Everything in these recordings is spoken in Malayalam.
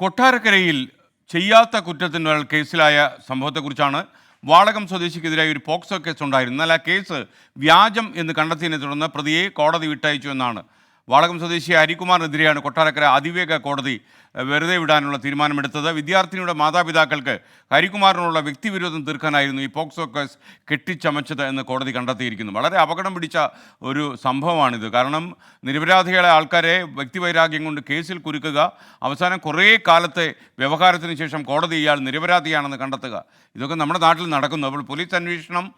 കൊട്ടാരക്കരയിൽ ചെയ്യാത്ത കുറ്റത്തിന്മേൽ കേസിലായ സംഭവത്തെക്കുറിച്ചാണ് വാളകം സ്വദേശിക്കെതിരായ ഒരു പോക്സോ കേസ് ഉണ്ടായിരുന്നു എന്നാൽ ആ കേസ് വ്യാജം എന്ന് കണ്ടെത്തിയതിനെ തുടർന്ന് പ്രതിയെ കോടതി വിട്ടയച്ചു എന്നാണ്. വാളകം സ്വദേശി ഹരികുമാറിനെതിരെയാണ് കൊട്ടാരക്കര അതിവേഗ കോടതി വെറുതെ വിടാനുള്ള തീരുമാനമെടുത്തത്. വിദ്യാർത്ഥിനിയുടെ മാതാപിതാക്കൾക്ക് ഹരികുമാറിനുള്ള വ്യക്തിവിരോധം തീർക്കാനായിരുന്നു ഈ പോക്സോ കേസ് കെട്ടിച്ചമച്ചത് എന്ന് കോടതി കണ്ടെത്തിയിരിക്കുന്നു. വളരെ അപകടം പിടിച്ച ഒരു സംഭവമാണിത്. കാരണം നിരപരാധികളെ ആൾക്കാരെ വ്യക്തിവൈരാഗ്യം കൊണ്ട് കേസിൽ കുരുക്കുക അവസാനം കുറേ കാലത്തെ വ്യവഹാരത്തിന് ശേഷം കോടതി ഇയാൾ നിരപരാധിയാണെന്ന് കണ്ടെത്തുക. ഇതൊക്കെ നമ്മുടെ നാട്ടിൽ നടക്കുന്നു. അപ്പോൾ പോലീസ് അന്വേഷണം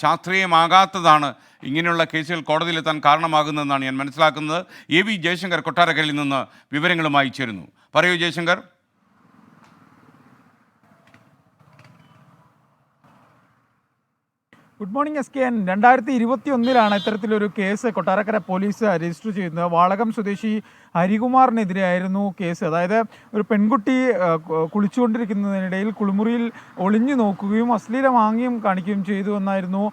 ശാസ്ത്രീയമാകാത്തതാണ് ഇങ്ങനെയുള്ള കേസുകൾ കോടതിയിലെത്താൻ കാരണമാകുന്നതെന്നാണ് ഞാൻ മനസ്സിലാക്കുന്നത്. എ വി ജയശങ്കർ കൊട്ടാരക്കരയിൽ നിന്ന് വിവരങ്ങളുമായി ചേരുന്നു. പറയൂ Jayashankar. Good morning S K N രണ്ടായിരത്തി ഇരുപത്തി ഒന്നിലാണ് ഇത്തരത്തിലൊരു കേസ് കൊട്ടാരക്കര പോലീസ് രജിസ്റ്റർ ചെയ്യുന്നത്. വാളകം സ്വദേശി ഹരികുമാറിനെതിരെയായിരുന്നു കേസ്. അതായത് ഒരു പെൺകുട്ടി കുളിച്ചുകൊണ്ടിരിക്കുന്നതിനിടയിൽ കുളിമുറിയിൽ ഒളിഞ്ഞു നോക്കുകയും അശ്ലീലമാംഗ്യം കാണിക്കുകയും ചെയ്തു എന്നായിരുന്നു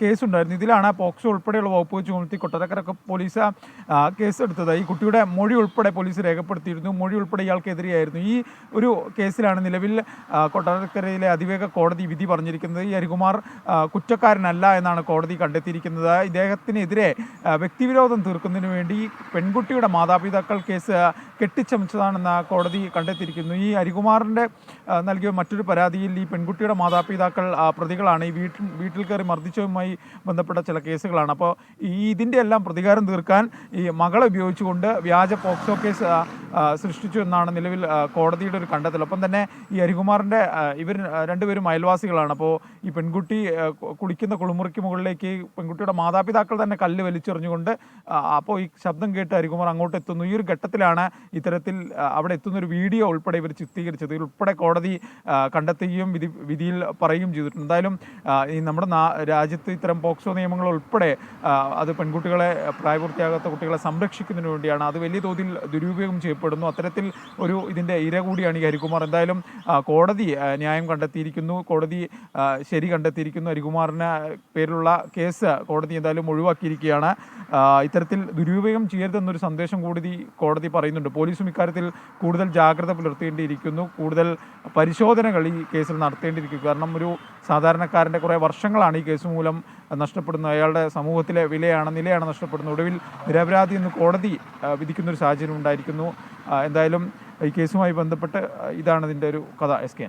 കേസുണ്ടായിരുന്നു. ഇതിലാണ് പോക്സോ ഉൾപ്പെടെയുള്ള വകുപ്പ് ചുമത്തി കൊട്ടാരക്കര പോലീസ് കേസ് കേസെടുത്തത്. ഈ കുട്ടിയുടെ മൊഴി ഉൾപ്പെടെ പോലീസ് രേഖപ്പെടുത്തിയിരുന്നു. മൊഴി ഉൾപ്പെടെ ഇയാൾക്കെതിരെയായിരുന്നു. ഈ ഒരു കേസിലാണ് നിലവിൽ കൊട്ടാരക്കരയിലെ അതിവേഗ കോടതി വിധി പറഞ്ഞിരിക്കുന്നത്. ഈ ഹരികുമാർ കുറ്റക്കാരനല്ല എന്നാണ് കോടതി കണ്ടെത്തിയിരിക്കുന്നത്. ഇദ്ദേഹത്തിനെതിരെ വ്യക്തിവിരോധം തീർക്കുന്നതിന് വേണ്ടി പെൺകുട്ടിയുടെ മാതാപിതാക്കൾ കേസ് കെട്ടിച്ചമച്ചതാണെന്ന് കോടതി കണ്ടെത്തിയിരിക്കുന്നു. ഈ ഹരികുമാറിന്റെ നൽകിയ മറ്റൊരു പരാതിയിൽ ഈ പെൺകുട്ടിയുടെ മാതാപിതാക്കൾ പ്രതികളാണ്. ഈ വീട്ടിൽ വീട്ടിൽ കയറി മർദ്ദിച്ചതുമായി ബന്ധപ്പെട്ട ചില കേസുകളാണ്. അപ്പോൾ ഈ ഇതിന്റെ എല്ലാം പ്രതികാരം തീർക്കാൻ ഈ മകളെ ഉപയോഗിച്ചുകൊണ്ട് വ്യാജ പോക്സോ കേസ് സൃഷ്ടിച്ചു എന്നാണ് നിലവിൽ കോടതിയുടെ ഒരു കണ്ടെത്തൽ. ഒപ്പം തന്നെ ഈ ഹരികുമാറിന്റെ ഇവർ രണ്ടുപേരും അയൽവാസികളാണ്. അപ്പോൾ ഈ പെൺകുട്ടി കുളിക്കുന്ന കുളിമുറിക്ക് മുകളിലേക്ക് പെൺകുട്ടിയുടെ മാതാപിതാക്കൾ തന്നെ കല്ല് വലിച്ചെറിഞ്ഞുകൊണ്ട് അപ്പോൾ ഈ ശബ്ദം കേട്ട് ഹരികുമാർ അങ്ങോട്ട് എത്തുന്നു. ഈ ഒരു ഘട്ടത്തിലാണ് ഇത്തരത്തിൽ അവിടെ എത്തുന്നൊരു വീഡിയോ ഉൾപ്പെടെ ഇവർ ചിത്രീകരിച്ചത്. ഉൾപ്പെടെ കോടതി കണ്ടെത്തുകയും വിധി വിധിയിൽ പറയുകയും ചെയ്തിട്ടുണ്ട്. എന്തായാലും ഈ നമ്മുടെ രാജ്യത്ത് ഇത്തരം പോക്സോ നിയമങ്ങൾ ഉൾപ്പെടെ അത് പെൺകുട്ടികളെ പ്രായപൂർത്തിയാകാത്ത കുട്ടികളെ സംരക്ഷിക്കുന്നതിന് വേണ്ടിയാണ്. അത് വലിയ തോതിൽ ദുരുപയോഗം ചെയ്യപ്പെടുന്നു. അത്തരത്തിൽ ഒരു ഇതിന്റെ ഇര കൂടിയാണ് ഈ ഹരികുമാർ. എന്തായാലും കോടതി ന്യായം കണ്ടെത്തിയിരിക്കുന്നു. കോടതി ശരി കണ്ടെത്തിയിരിക്കുന്നു. ഹരികുമാറിന് പേരിലുള്ള കേസ് കോടതി എന്തായാലും ഒഴിവാക്കിയിരിക്കുകയാണ്. ഇത്തരത്തിൽ ദുരുപയോഗം ചെയ്യരുതെന്നൊരു സന്ദേശം കൂടി കോടതി പറയുന്നുണ്ട്. പോലീസും ഇക്കാര്യത്തിൽ കൂടുതൽ ജാഗ്രത പുലർത്തേണ്ടിയിരിക്കുന്നു. കൂടുതൽ പരിശോധനകൾ ഈ കേസിൽ നടത്തേണ്ടിയിരിക്കും കാരണം ഒരു സാധാരണക്കാരന്റെ കുറേ വർഷങ്ങളാണ് ഈ കേസ് മൂലം നഷ്ടപ്പെടുന്നത്. അയാളുടെ സമൂഹത്തിലെ വിലയാണ് നിലയാണ് നഷ്ടപ്പെടുന്നത്. ഒടുവിൽ നിരപരാധി എന്ന് കോടതി വിധിക്കുന്ന ഒരു സാഹചര്യം ഉണ്ടായിരിക്കുന്നു. എന്തായാലും ഈ കേസുമായി ബന്ധപ്പെട്ട് ഇതാണ് ഇതിന്റെ ഒരു കഥ എസ് കെ